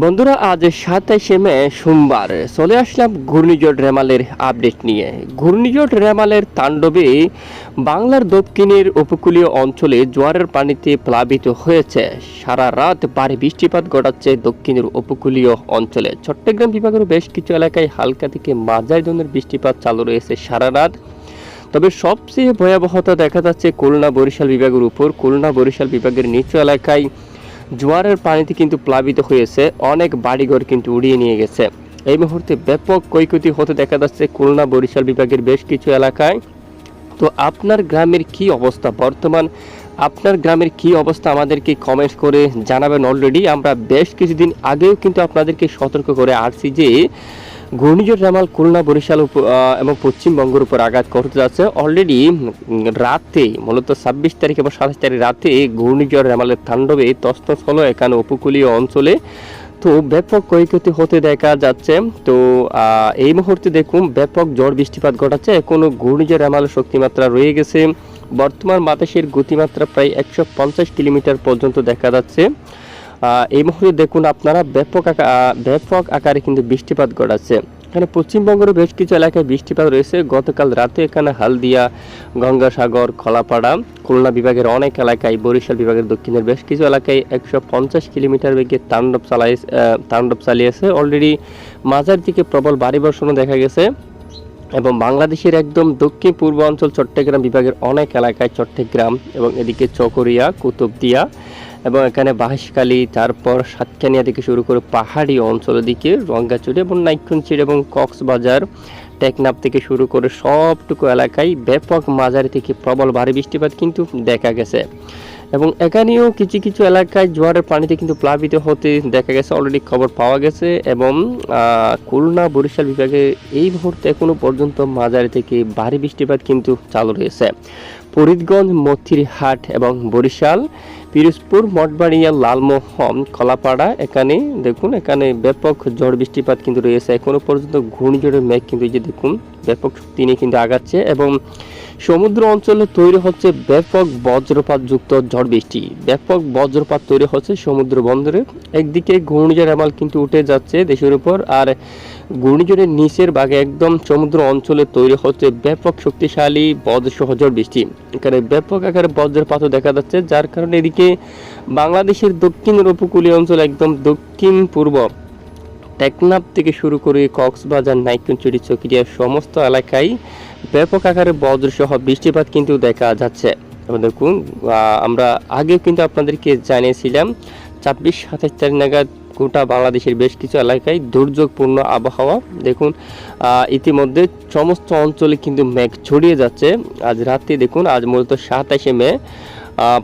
বন্ধুরা, আজ সাতাইশে মে, সোমবার। চলে আসলাম ঘূর্ণিঝড় রেমালের আপডেট নিয়ে। ঘূর্ণিঝড় রেমালের তাণ্ডবে বাংলার দক্ষিণের উপকূলীয় অঞ্চলে জোয়ারের পানিতে প্লাবিত হয়েছে। সারা রাত ভারী বৃষ্টিপাত ঘটাচ্ছে দক্ষিণের উপকূলীয় অঞ্চলে। চট্টগ্রাম বিভাগের বেশ কিছু এলাকায় হালকা থেকে মাঝারি ধরনের বৃষ্টিপাত চালু রয়েছে সারা রাত। তবে সবচেয়ে ভয়াবহতা দেখা যাচ্ছে খুলনা বরিশাল বিভাগের উপর। খুলনা বরিশাল বিভাগের নিচু এলাকায় জোয়ারের পানিতে কিন্তু প্লাবিত হয়েছে, অনেক বাড়িঘর কিন্তু উড়িয়ে নিয়ে গেছে। এই মুহূর্তে ব্যাপক ক্ষয়ক্ষতি হতে দেখা যাচ্ছে খুলনা বরিশাল বিভাগের বেশ কিছু এলাকায়। তো আপনার গ্রামের কি অবস্থা? বর্তমান আপনার গ্রামের কি অবস্থা আমাদেরকে কমেন্ট করে জানাবেন অলরেডি আমরা বেশ কিছুদিন আগেও কিন্তু আপনাদেরকে সতর্ক করে আসছি যে ঘূর্ণিঝড় রামাল খুলনা, বরিশাল এবং পশ্চিমবঙ্গের উপর আঘাত করতে যাচ্ছে। অলরেডি রাতে, মূলত ছাব্বিশ তারিখ এবং সাতাশ তারিখ রাতে ঘূর্ণিঝড় রামালের তাণ্ডবে তস্তস হলো এখানে উপকূলীয় অঞ্চলে। তো ব্যাপক ক্ষয়ক্ষতি হতে দেখা যাচ্ছে। তো এই মুহূর্তে দেখুন, ব্যাপক ঝড় বৃষ্টিপাত ঘটাচ্ছে। এখনও ঘূর্ণিঝড় রামালের শক্তিমাত্রা রয়ে গেছে। বর্তমান বাতাসের গতিমাত্রা প্রায় একশো পঞ্চাশ কিলোমিটার পর্যন্ত দেখা যাচ্ছে। এই মুহূর্তে দেখুন আপনারা ব্যাপক ব্যাপক আকারে কিন্তু বৃষ্টিপাত ঘটাচ্ছে। এখানে পশ্চিমবঙ্গের বেশ কিছু এলাকায় বৃষ্টিপাত রয়েছে। গতকাল রাতে এখানে হালদিয়া, গঙ্গাসাগর, খলাপাড়া, খুলনা বিভাগের অনেক এলাকায়, বরিশাল বিভাগের দক্ষিণের বেশ কিছু এলাকায় একশো পঞ্চাশ কিলোমিটার বেগে তাণ্ডব চালাই তাণ্ডব চালিয়েছে। অলরেডি মাঝার দিকে প্রবল ভারী বর্ষণও দেখা গেছে এবং বাংলাদেশের একদম দক্ষিণ পূর্ব অঞ্চল চট্টগ্রাম বিভাগের অনেক এলাকায় চট্টগ্রাম এবং এদিকে চকরিয়া, কুতুবদিয়া এবং এখানে বাঁশখালী, তারপর সাতকানিয়া থেকে শুরু করে পাহাড়ি অঞ্চলের দিকে রঙ্গাচুরি এবং নাইক্ষুনচির এবং কক্সবাজার, টেকনাফ থেকে শুরু করে সবটুকু এলাকায় ব্যাপক মাঝারি থেকে প্রবল ভারী বৃষ্টিপাত কিন্তু দেখা গেছে। এবং এখানেও কিছু কিছু এলাকায় জোয়ারের পানিতে কিন্তু প্লাবিত হতে দেখা গেছে অলরেডি খবর পাওয়া গেছে এবং খুলনা বরিশাল বিভাগে এই মুহূর্তে এখনও পর্যন্ত মাঝারি থেকে ভারী বৃষ্টিপাত কিন্তু চালু রয়েছে। ফরিদগঞ্জ, মথিরহাট এবং বরিশাল পিরোজপুর, মঠবাড়িয়া, লালমোহন, কলাপাড়া, এখানে দেখুন, এখানে ব্যাপক ঝড় বৃষ্টিপাত কিন্তু রয়েছে। এখনও পর্যন্ত ঘূর্ণিঝড়ের মেঘ কিন্তু এই যে দেখুন, ব্যাপক নিয়ে কিন্তু আগাচ্ছে এবং সমুদ্র অঞ্চলে তৈরি হচ্ছে ব্যাপক বজ্রপাত যুক্ত ঝড় বৃষ্টি। ব্যাপক বজ্রপাত তৈরি হচ্ছে সমুদ্র বন্দরে। একদিকে ঘূর্ণিঝড় এমাল কিন্তু উঠে যাচ্ছে দেশের উপর, আর ঘূর্ণিঝড়ের নিচের ভাগে একদম সমুদ্র অঞ্চলে তৈরি হচ্ছে ব্যাপক শক্তিশালী বজ্রসহ ঝড় বৃষ্টি। এখানে ব্যাপক আকারে বজ্রপাতও দেখা যাচ্ছে, যার কারণে এদিকে বাংলাদেশের দক্ষিণের উপকূলীয় অঞ্চল একদম দক্ষিণ পূর্ব। টেকনাফ থেকে শুরু করে কক্সবাজার নাইকুঞ্চুরি চকিরিয়া সমস্ত এলাকায় ব্যাপক আকারে বজ্রসহ বৃষ্টিপাত কিন্তু দেখা যাচ্ছে। দেখুন আমরা আগেও কিন্তু আপনাদেরকে জানিয়েছিলাম, ছাব্বিশ সাতাশ তারিখ নাগাদ গোটা বাংলাদেশের বেশ কিছু এলাকায় দুর্যোগপূর্ণ আবহাওয়া। দেখুন ইতিমধ্যে সমস্ত অঞ্চলে কিন্তু মেঘ ছড়িয়ে যাচ্ছে। আজ রাতে দেখুন, আজ মূলত সাতাশে মে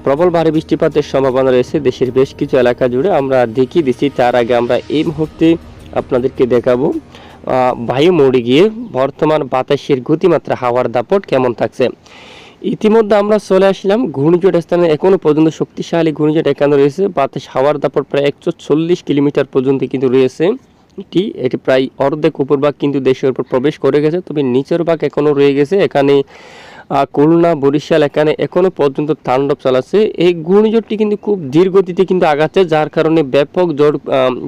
প্রবল ভারী বৃষ্টিপাতের সম্ভাবনা রয়েছে। দেশের বেশ কিছু এলাকা জুড়ে আমরা দেখিয়ে দিচ্ছি, তার আগে আমরা এই মুহূর্তে আপনাদেরকে দেখাবো বায়ু মোড়ে গিয়ে বর্তমান বাতাসের গতিমাত্রা হাওয়ার দাপট কেমন থাকছে? ইতিমধ্যে আমরা চলে আসলাম ঘূর্ণিঝড় স্থানে। এখনও পর্যন্ত শক্তিশালী ঘূর্ণিঝড় এখানে রয়েছে। বাতাস হাওয়ার দাপট প্রায় একশো চল্লিশ কিলোমিটার পর্যন্ত কিন্তু রয়েছে। এটি এটি প্রায় অর্ধেক উপরভাগ কিন্তু দেশের উপর প্রবেশ করে গেছে, তবে নিচের ভাগ এখনও রয়ে গেছে। এখানে খুলনা, বরিশাল এখানে এখনও পর্যন্ত তাণ্ডব চালাচ্ছে। এই ঘূর্ণিঝড়টি কিন্তু খুব ধীর গতিতে কিন্তু আগাচ্ছে, যার কারণে ব্যাপক ঝড়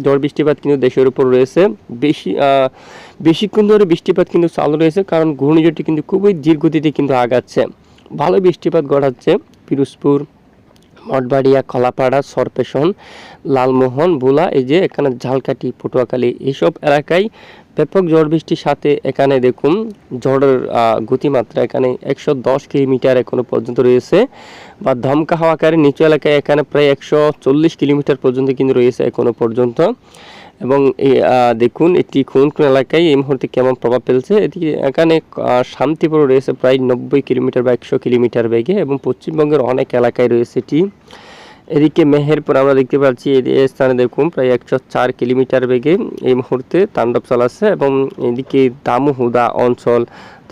ঝড় বৃষ্টিপাত কিন্তু দেশের উপর রয়েছে। বেশি বেশিক্ষণ ধরে বৃষ্টিপাত কিন্তু চালু রয়েছে, কারণ ঘূর্ণিঝড়টি কিন্তু খুবই ধীর গতিতে কিন্তু আগাচ্ছে। ভালো বৃষ্টিপাত ঘটাচ্ছে পিরোজপুর। মঠবাড়িয়া কলাপাড়া সরপেশন, লালমোহন, বুলা, এই যে এখানে ঝালকাটি পটুয়াখালী, এইসব এলাকায় ব্যাপক ঝড় বৃষ্টির সাথে এখানে দেখুন ঝড়ের গতিমাত্রা এখানে একশো দশ কিলোমিটার এখনও পর্যন্ত রয়েছে বা ধমকা হাওয়াকারে নিচু এলাকায় এখানে প্রায় একশো চল্লিশ কিলোমিটার পর্যন্ত কিন্তু রয়েছে এখনও পর্যন্ত। এবং দেখুন এটি কোন কোন এলাকায় এই মুহূর্তে কেমন প্রভাব ফেলছে? এদিকে এখানে শান্তিপুর রয়েছে প্রায় নব্বই কিলোমিটার বা একশো কিলোমিটার বেগে এবং পশ্চিমবঙ্গের অনেক এলাকায় রয়েছে এটি। এদিকে মেহেরপুর আমরা দেখতে পাচ্ছি এই স্থানে দেখুন প্রায় একশো চার কিলোমিটার বেগে এই মুহূর্তে তাণ্ডব চালাচ্ছে এবং এদিকে দামুহুদা অঞ্চল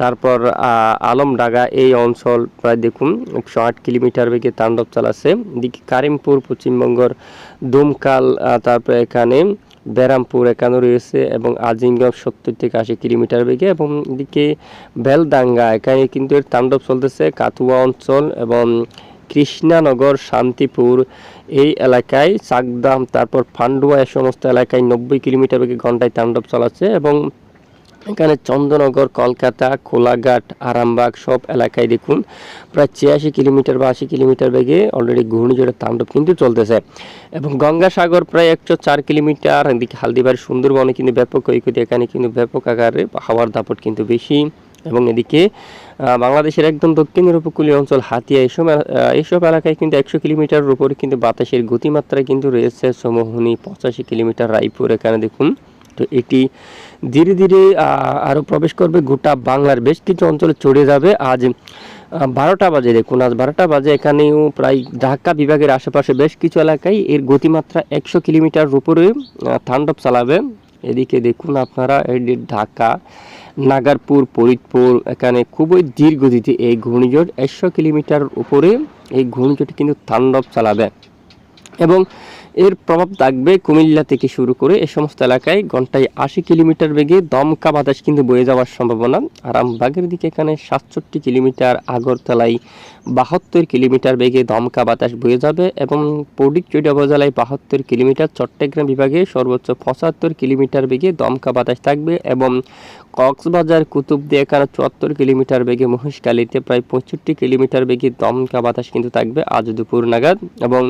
তারপর আহ, আলমডাঙ্গা এই অঞ্চল প্রায় দেখুন একশো আট কিলোমিটার বেগে তাণ্ডব চালাচ্ছে। এদিকে কারিমপুর পশ্চিমবঙ্গর দুমকাল তারপর এখানে ব্যারামপুর এখানে রয়েছে এবং আজিমগঞ্জ সত্তর থেকে আশি কিলোমিটার বেগে এবং এদিকে বেলদাঙ্গা এখানে কিন্তু এর তাণ্ডব চলতেছে কাতুয়া অঞ্চল এবং কৃষ্ণানগর, শান্তিপুর এই এলাকায় চাকদাম, তারপর ফান্ডুয়া, এ সমস্ত এলাকায় নব্বই কিলোমিটার বেগে ঘন্টায় তাণ্ডব চলাচ্ছে এবং এখানে চন্দ্রনগর কলকাতা, কোলাঘাট, আরামবাগ সব এলাকায় দেখুন। প্রায় ছিয়াশি কিলোমিটার বা আশি কিলোমিটার বেগে অলরেডি ঘূর্ণিঝড়ের তাণ্ডব কিন্তু চলতেছে। এবং গঙ্গাসাগর প্রায় একশো চার কিলোমিটার, এদিকে হালদিবাড়ি, সুন্দরবনে কিন্তু ব্যাপক ক্ষয়ক্ষতি, এখানে কিন্তু ব্যাপক আকারে হাওয়ার দাপট কিন্তু বেশি। এবং এদিকে বাংলাদেশের একদম দক্ষিণের উপকূলীয় অঞ্চল হাতিয়া এইসব এইসব এলাকায় কিন্তু একশো কিলোমিটার উপরে কিন্তু বাতাসের গতিমাত্রা কিন্তু রয়েছে। সমোহনী পঁচাশি কিলোমিটার রায়পুর, এখানে দেখুন। তো এটি ধীরে ধীরে আরও প্রবেশ করবে গোটা বাংলার। বেশ কিছু অঞ্চলে চড়ে যাবে। আজ বারোটা বাজে দেখুন, আজ বারোটা বাজে। এখানেও প্রায় ঢাকা বিভাগের আশেপাশে বেশ কিছু এলাকায় এর গতিমাত্রা একশো কিলোমিটার উপরে তাণ্ডব চালাবে। এদিকে দেখুন আপনারা ঢাকা, নাগারপুর, ফরিদপুর, এখানে খুবই ধীর এই ঘূর্ণিঝড় একশো কিলোমিটার উপরে এই ঘূর্ণিঝড়টি কিন্তু তাণ্ডব চালাবে। এবং এর প্রভাব থাকবে কুমিল্লা থেকে শুরু করে এ সমস্ত এলাকায়। ঘন্টায় আশি কিলোমিটার বেগে দমকা বাতাস কিন্তু বয়ে যাওয়ার সম্ভাবনা। আরামবাগের দিকে এখানে সাতষট্টি কিলোমিটার, আগরতলায় বাহাত্তর কিলোমিটার বেগে দমকা বাতাস বয়ে যাবে এবং পডিকচুড়ি উপজেলায় বাহাত্তর কিলোমিটার, চট্টগ্রাম বিভাগে সর্বোচ্চ পঁচাত্তর কিলোমিটার বেগে দমকা বাতাস থাকবে এবং কক্সবাজার, কুতুবদিয়া এখানে চুয়াত্তর কিলোমিটার বেগে, মহেশখালীতে প্রায় পঁয়ষট্টি কিলোমিটার বেগে দমকা বাতাস কিন্তু থাকবে আজ দুপুর নাগাদ এবং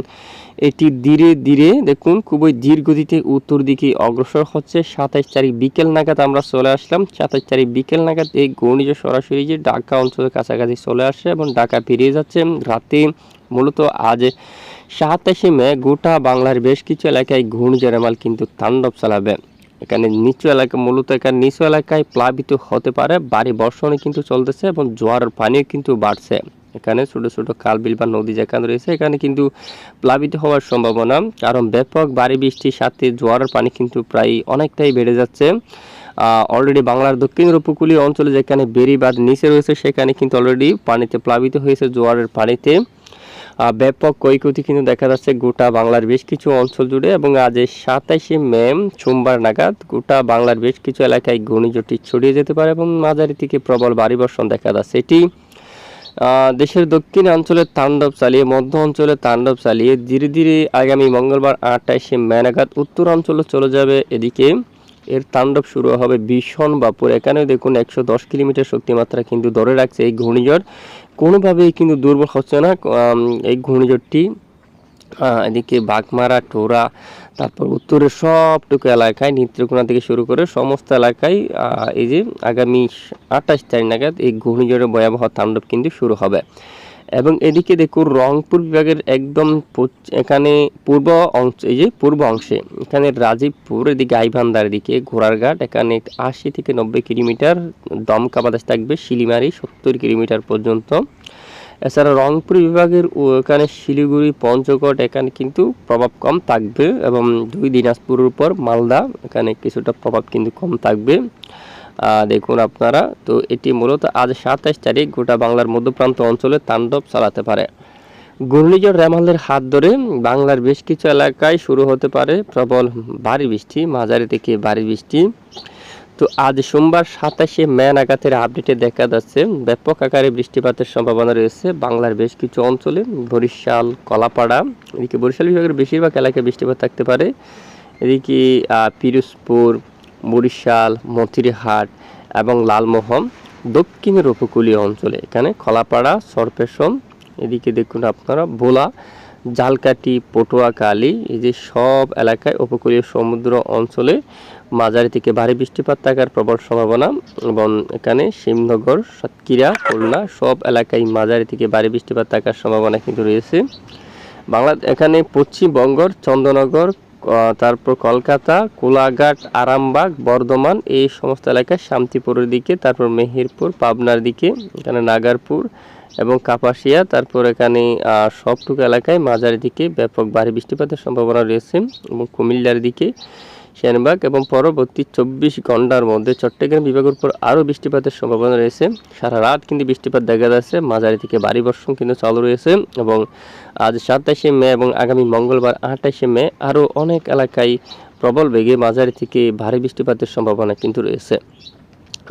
এটি ধীরে ধীরে দেখুন, খুবই ধীর গতিতে উত্তর দিকে অগ্রসর হচ্ছে। সাতাইশ তারিখ বিকেল নাগাদ আমরা চলে আসলাম। সাতাইশ তারিখ বিকেল নাগাদ এই ঘূর্ণিঝড় সরাসরি যে ঢাকা অঞ্চলের কাছাকাছি চলে আসে এবং ঢাকা ফিরিয়ে যাচ্ছে। রাতে মূলত আজ সাতাশে মে গোটা বাংলার বেশ কিছু এলাকায় ঘূর্ণিঝড় রেমাল কিন্তু তাণ্ডব চালাবে। এখানে নিচু এলাকা, মূলত এখানে নিচু এলাকায় প্লাবিত হতে পারে। বাড়ি বর্ষণে কিন্তু চলতেছে এবং জোয়ারের পানিও কিন্তু বাড়ছে। এখানে ছোট ছোট খাল, বিল বা নদী যেখানে রয়েছে, এখানে কিন্তু প্লাবিত হওয়ার সম্ভাবনা। কারণ ব্যাপক বাড়ি বৃষ্টির সাথে জোয়ারের পানি কিন্তু প্রায় অনেকটাই বেড়ে যাচ্ছে। অলরেডি বাংলার দক্ষিণের উপকূলীয় অঞ্চলে যেখানে বেরিবাদ নিচে রয়েছে, সেখানে কিন্তু অলরেডি পানিতে প্লাবিত হয়েছে জোয়ারের পানিতে। ব্যাপক ক্ষয়ক্ষতি কিন্তু দেখা যাচ্ছে গোটা বাংলার বেশ কিছু অঞ্চল জুড়ে এবং আজ সাতাইশে মে, সোমবার নাগাদ গোটা বাংলার বেশ কিছু এলাকায় ঘূর্ণিঝড়টি ছড়িয়ে যেতে পারে এবং মাঝারি থেকে প্রবল ভারী বর্ষণ দেখা যাচ্ছে। এটি দেশের দক্ষিণ অঞ্চলে তাণ্ডব চালিয়ে, মধ্য অঞ্চলে তাণ্ডব চালিয়ে ধীরে ধীরে আগামী মঙ্গলবার আটাইশে মে নাগাদ উত্তর অঞ্চলে চলে যাবে। এদিকে এর তাণ্ডব শুরু হবে ভীষণ বাপুর। এখানে দেখুন একশো দশ কিলোমিটার শক্তিমাত্রা কিন্তু ধরে রাখছে এই ঘূর্ণিঝড়। কোনোভাবেই কিন্তু দুর্বল হচ্ছে না এই ঘূর্ণিঝড়টি। এদিকে বাগমারা, টোরা, তারপর উত্তরের সবটুকু এলাকায় নেত্রকোনা থেকে শুরু করে সমস্ত এলাকায় এই যে আগামী আঠাশ তারিখ নাগাদ এই ঘূর্ণিঝড়ের ভয়াবহ তাণ্ডব কিন্তু শুরু হবে। এবং এদিকে দেখুন রংপুর বিভাগের একদম এখানে পূর্ব অংশ, এই যে পূর্ব অংশে, এখানে রাজীবপুর, এদিকে গাইবান্ধার দিকে, ঘোড়ারঘাট, এখানে আশি থেকে নব্বই কিলোমিটার দমকা বাতাস থাকবে, শিলিমারি সত্তর কিলোমিটার পর্যন্ত। এছাড়া রংপুর বিভাগের ও- এখানে শিলিগুড়ি, পঞ্চগড় এখানে কিন্তু প্রভাব কম থাকবে এবং দুই দিনাজপুরের উপর মালদা এখানে কিছুটা প্রভাব কিন্তু কম থাকবে। দেখুন আপনারা, তো এটি মূলত আজ সাতাইশ তারিখ গোটা বাংলার মধ্যপ্রান্ত অঞ্চলে তাণ্ডব চালাতে পারে। ঘূর্ণিঝড় রেমালের হাত ধরে বাংলার বেশ কিছু এলাকায় শুরু হতে পারে প্রবল ভারী বৃষ্টি, মাঝারি থেকে ভারী বৃষ্টি। তো আজ সোমবার সাতাশে মে নাগাদের আপডেটে দেখা যাচ্ছে, ব্যাপক আকারে বৃষ্টিপাতের সম্ভাবনা রয়েছে বাংলার বেশ কিছু অঞ্চলে। বরিশাল, কলাপাড়া, এদিকে বরিশাল বিভাগের বেশিরভাগ এলাকায় বৃষ্টিপাত থাকতে পারে। এদিকে পিরোজপুর, বরিশাল, মতিরহাট এবং লালমোহন দক্ষিণের উপকূলীয় অঞ্চলে। এখানে কলাপাড়া সরপেশন এদিকে দেখুন আপনারা, ভোলা জালকাটি পটুয়াখালী এই যে সব এলাকায় উপকূলীয় সমুদ্র অঞ্চলে মাঝারি থেকে ভারী বৃষ্টিপাত থাকার প্রবল সম্ভাবনা এবং এখানে শিবনগর সাতক্ষীরা, খুলনা সব এলাকায় মাঝারি থেকে ভারী বৃষ্টিপাত থাকার সম্ভাবনা কিন্তু রয়েছে। বাংলা, এখানে পশ্চিমবঙ্গর চন্দ্রনগর তারপর কলকাতা, কোলাঘাট, আরামবাগ, বর্ধমান এই সমস্ত এলাকায় শান্তিপুরের দিকে, তারপর মেহেরপুর, পাবনার দিকে, এখানে নাগারপুর এবং কাপাসিয়া, তারপর এখানে সবটুকু এলাকায় মাঝারি দিকে ব্যাপক ভারী বৃষ্টিপাতের সম্ভাবনা রয়েছে এবং কুমিল্লার দিকে সেনবাগ এবং পরবর্তী চব্বিশ ঘণ্টার মধ্যে চট্টগ্রাম বিভাগের উপর আরও বৃষ্টিপাতের সম্ভাবনা রয়েছে। সারা রাত কিন্তু বৃষ্টিপাত দেখা যাচ্ছে, মাঝারি থেকে ভারী বর্ষণ কিন্তু চালু রয়েছে এবং আজ সাতাশে মে এবং আগামী মঙ্গলবার আঠাশে মে আরও অনেক এলাকায় প্রবল বেগে মাঝারি থেকে ভারী বৃষ্টিপাতের সম্ভাবনা কিন্তু রয়েছে।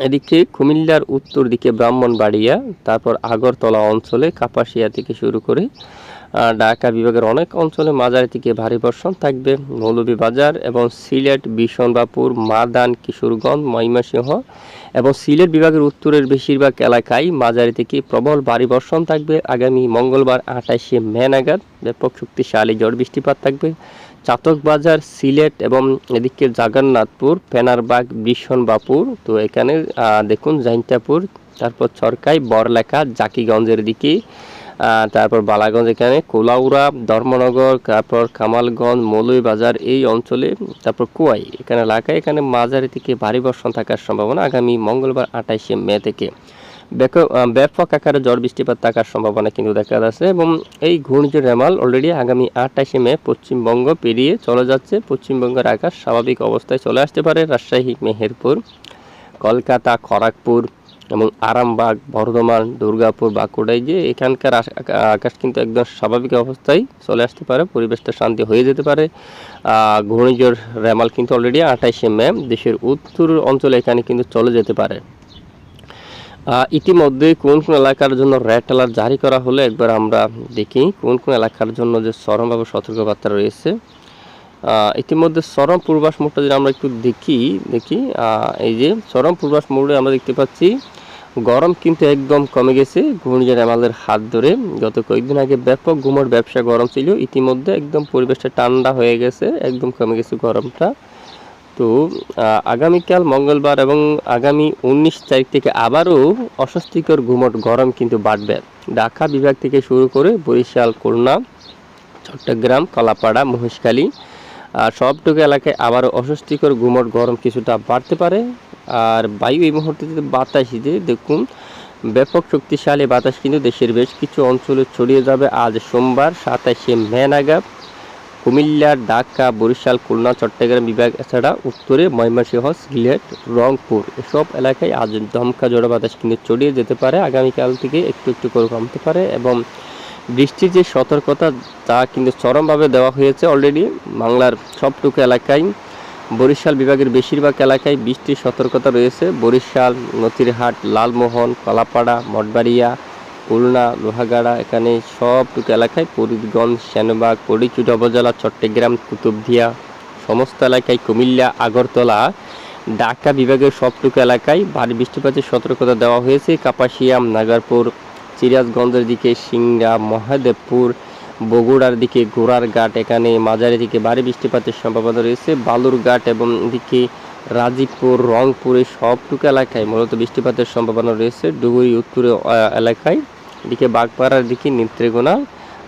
এদিকে কুমিল্লার উত্তর দিকে ব্রাহ্মণবাড়িয়া, তারপর আগরতলা অঞ্চলে কাপাসিয়া থেকে শুরু করে ঢাকা বিভাগের অনেক অঞ্চলে মাঝারি থেকে ভারী বর্ষণ থাকবে। মৌলভীবাজার এবং সিলেট বিশনবাপুর মাদান, কিশোরগঞ্জ, ময়মনসিংহ এবং সিলেট বিভাগের উত্তরের বেশিরভাগ এলাকায় মাঝারি থেকে প্রবল ভারী বর্ষণ থাকবে। আগামী মঙ্গলবার আঠাশে মে নাগাদ ব্যাপক শক্তিশালী ঝড় বৃষ্টিপাত থাকবে। চাতকবাজার, সিলেট এবং এদিকে জাগন্নাথপুর পেনারবাগ বিশনবাপুর তো এখানে দেখুন, জাইন্তাপুর, তারপর ছরকাই বরলেখা, জাকিগঞ্জের দিকে তারপর বালাগঞ্জ এখানে, কোলাউড়া, ধর্মনগর, তারপর কামালগঞ্জ, মৌলভীবাজার এই অঞ্চলে, তারপর কুয়াই এখানে এলাকায়। এখানে মাঝারি থেকে ভারী বর্ষণ থাকার সম্ভাবনা আগামী মঙ্গলবার আঠাইশে মে থেকে। ব্যাপক আকারে ঝড় বৃষ্টিপাত থাকার সম্ভাবনা কিন্তু দেখা যাচ্ছে এবং এই ঘূর্ণিঝড় রেমাল অলরেডি আগামী আঠাশে মে পশ্চিমবঙ্গ পেরিয়ে চলে যাচ্ছে। পশ্চিমবঙ্গের আকাশ স্বাভাবিক অবস্থায় চলে আসতে পারে। রাজশাহী, মেহেরপুর, কলকাতা, খড়গপুর এবং আরামবাগ, বর্ধমান, দুর্গাপুর বাঁকুড়ায় যে এখানকার আকাশ কিন্তু একদম স্বাভাবিক অবস্থায় চলে আসতে পারে। পরিবেশটা শান্তি হয়ে যেতে পারে। ঘূর্ণিঝড় রেমাল কিন্তু অলরেডি আঠাইশে মে দেশের উত্তর অঞ্চলে এখানে কিন্তু চলে যেতে পারে। ইতিমধ্যে কোন কোন এলাকার জন্য রেড অ্যালার্ট জারি করা হলে? একবার আমরা দেখি কোন কোন এলাকার জন্য যে চরমভাবে সতর্কবার্তা রয়েছে। ইতিমধ্যে চরম পূর্বাস মোড়টা যদি আমরা একটু দেখি দেখি এই যে চরম পূর্বাস মোড়ে আমরা দেখতে পাচ্ছি, গরম কিন্তু একদম কমে গেছে। ঘূর্ণিঝড় আমাদের হাত ধরে গত কয়েকদিন আগে ব্যাপক ঘুমোর ব্যবসা গরম ছিল। ইতিমধ্যে একদম পরিবেশটা ঠান্ডা হয়ে গেছে, একদম কমে গেছে গরমটা। তো আগামীকাল মঙ্গলবার এবং আগামী উনিশ তারিখ থেকে আবারও অস্বস্তিকর ঘুমট, গরম কিন্তু বাড়বে। ঢাকা বিভাগ থেকে শুরু করে বরিশাল, খুলনা, চট্টগ্রাম, কলাপাড়া, মহেশখালী, আর সবটুকু এলাকায় আবারও অস্বস্তিকর ঘুমট, গরম কিছুটা বাড়তে পারে। আর বায়ু এই মুহূর্তে যদি বাতাস যে দেখুন, ব্যাপক শক্তিশালী বাতাস কিন্তু দেশের বেশ কিছু অঞ্চলে ছড়িয়ে যাবে। আজ সোমবার সাতাশে মে নাগাদ কুমিল্লা ঢাকা, বরিশাল, খুলনা, চট্টগ্রাম বিভাগ, এছাড়া উত্তরে ময়মনসিংহ, সিলেট, রংপুর এসব এলাকায় আজ দমকা জোড়া বাতাস কিন্তু ছড়িয়ে যেতে পারে। আগামীকাল থেকে একটু একটু করে কমতে পারে এবং বৃষ্টির যে সতর্কতা তা কিন্তু চরমভাবে দেওয়া হয়েছে অলরেডি বাংলার সবটুকু এলাকায়, বরিশাল বিভাগের বেশিরভাগ এলাকায় বৃষ্টির সতর্কতা রয়েছে। বরিশাল নতিরহাট লালমোহন, কলাপাড়া, মঠবাড়িয়া খুলনা, লোহাগাড়া, এখানে সবটুকু এলাকায় ফরিদগঞ্জ সেনবাগ পরিচুট উপজেলা, চট্টগ্রাম, কুতুবদিয়া, সমস্ত এলাকায় কুমিল্লা, আগরতলা, ঢাকা বিভাগের সবটুকু এলাকায় ভারী বৃষ্টিপাতের সতর্কতা দেওয়া হয়েছে। কাপাসিয়াম, নাগারপুর, সিরাজগঞ্জের দিকে সিংড়া, মহাদেবপুর, বগুড়ার দিকে ঘোড়ারঘাট এখানে মাঝারি দিকে ভারী বৃষ্টিপাতের সম্ভাবনা রয়েছে। বালুরঘাট এবং দিকে রাজীবপুর রংপুরে সবটুকু এলাকায় মূলত বৃষ্টিপাতের সম্ভাবনা রয়েছে। ডুগুরি উত্তরে এলাকায় এদিকে বাগপাড়ার দিকে নেত্রীগোনা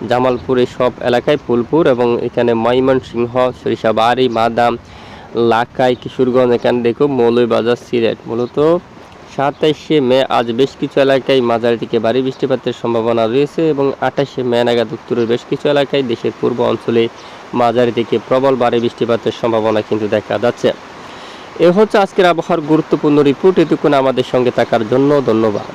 জামালপুরে সব এলাকায় ফুলপুর এবং এখানে ময়মনসিংহ, সরিষাবাড়ি, মাদাম, লাকাই, কিশোরগঞ্জ, এখানে দেখো মৌলভীবাজার সিলেট। মূলত সাতাইশে মে, আজ বেশ কিছু এলাকায় মাঝারি থেকে ভারী বৃষ্টিপাতের সম্ভাবনা রয়েছে এবং আঠাশে মে নাগাদ উত্তরের বেশ কিছু এলাকায় দেশের পূর্ব অঞ্চলে মাঝারি থেকে প্রবল ভারী বৃষ্টিপাতের সম্ভাবনা কিন্তু দেখা যাচ্ছে। এ হচ্ছে আজকের আবহাওয়ার গুরুত্বপূর্ণ রিপোর্ট। এটুকুন আমাদের সঙ্গে থাকার জন্য ধন্যবাদ।